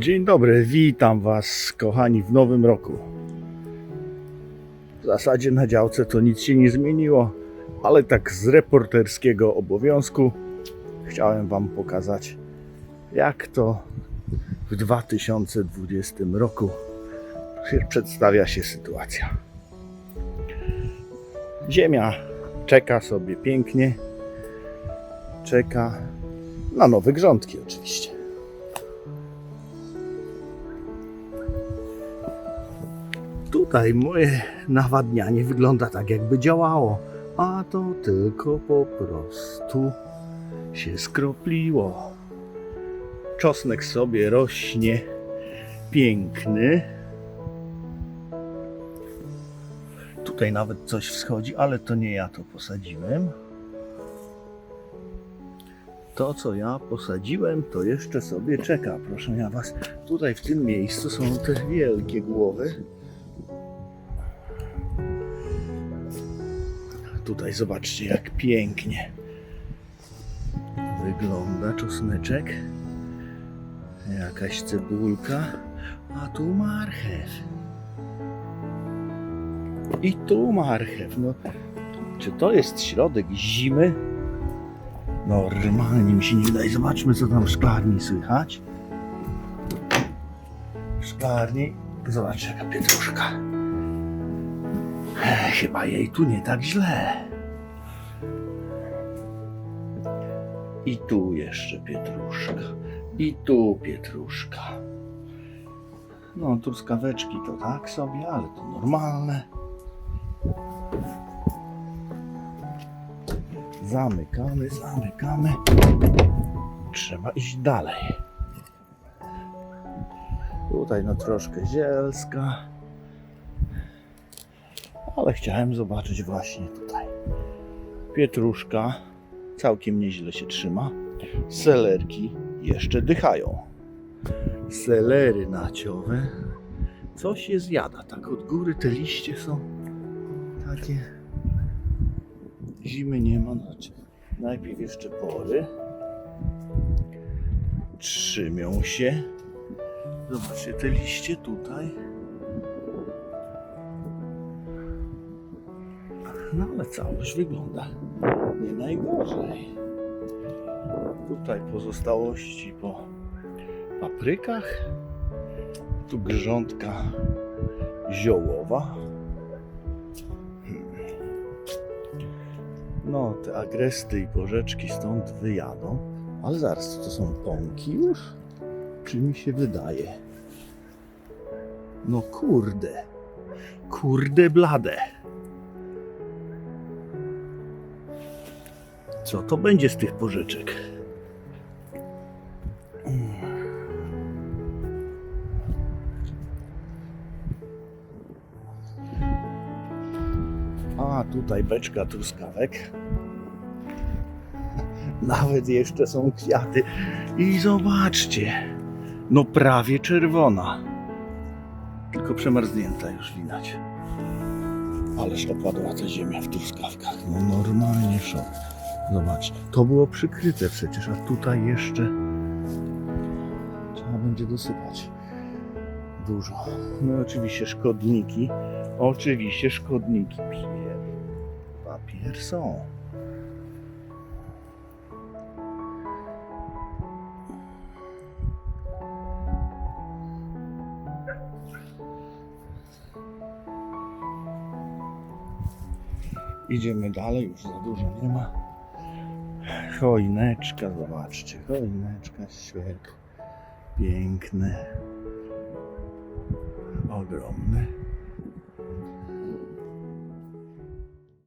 Dzień dobry, witam Was, kochani, w nowym roku. W zasadzie na działce to nic się nie zmieniło, ale tak z reporterskiego obowiązku chciałem Wam pokazać, jak to w 2020 roku przedstawia się sytuacja. Ziemia czeka sobie pięknie, czeka na nowe grządki oczywiście. Tutaj moje nawadnianie wygląda tak, jakby działało, a to tylko po prostu się skropliło. Czosnek sobie rośnie piękny. Tutaj nawet coś wschodzi, ale to nie ja to posadziłem. To, co ja posadziłem, to jeszcze sobie czeka. Proszę ja was, tutaj w tym miejscu są te wielkie głowy. Tutaj zobaczcie, jak pięknie wygląda czosneczek. Jakaś cebulka, a tu marchew. I tu marchew. No, czy to jest środek zimy? Normalnie mi się nie wydaje. Zobaczmy, co tam w szklarni słychać. W szklarni, zobacz, jaka pietruszka. Chyba jej tu nie tak źle. I tu jeszcze pietruszka. I tu pietruszka. No, truskaweczki to tak sobie, ale to normalne. Zamykamy, zamykamy. Trzeba iść dalej. Tutaj no troszkę zielska. Ale chciałem zobaczyć właśnie tutaj. Pietruszka całkiem nieźle się trzyma. Selerki jeszcze dychają. Selery naciowe. Coś je zjada. Tak od góry te liście są takie. Zimy nie ma. Znaczy, najpierw jeszcze pory. Trzymią się. Zobaczcie te liście tutaj. No ale całość wygląda nie najgorzej. Tutaj pozostałości po paprykach. Tu grządka ziołowa. No, te agresty i porzeczki stąd wyjadą. Ale zaraz, to są pąki już? Czy mi się wydaje? No kurde. Kurde blade. Co to będzie z tych porzeczek? A tutaj beczka truskawek. Nawet jeszcze są kwiaty. I zobaczcie, no prawie czerwona. Tylko przemarznięta już widać. Ależ opadła ta ziemia w truskawkach. No normalnie szok. Zobacz, to było przykryte przecież, a tutaj jeszcze trzeba będzie dosypać dużo. No i oczywiście szkodniki, oczywiście szkodniki. Pier, papier są. Idziemy dalej, już za dużo nie ma. Choineczka, zobaczcie, choineczka, świerk. Piękny. Ogromny.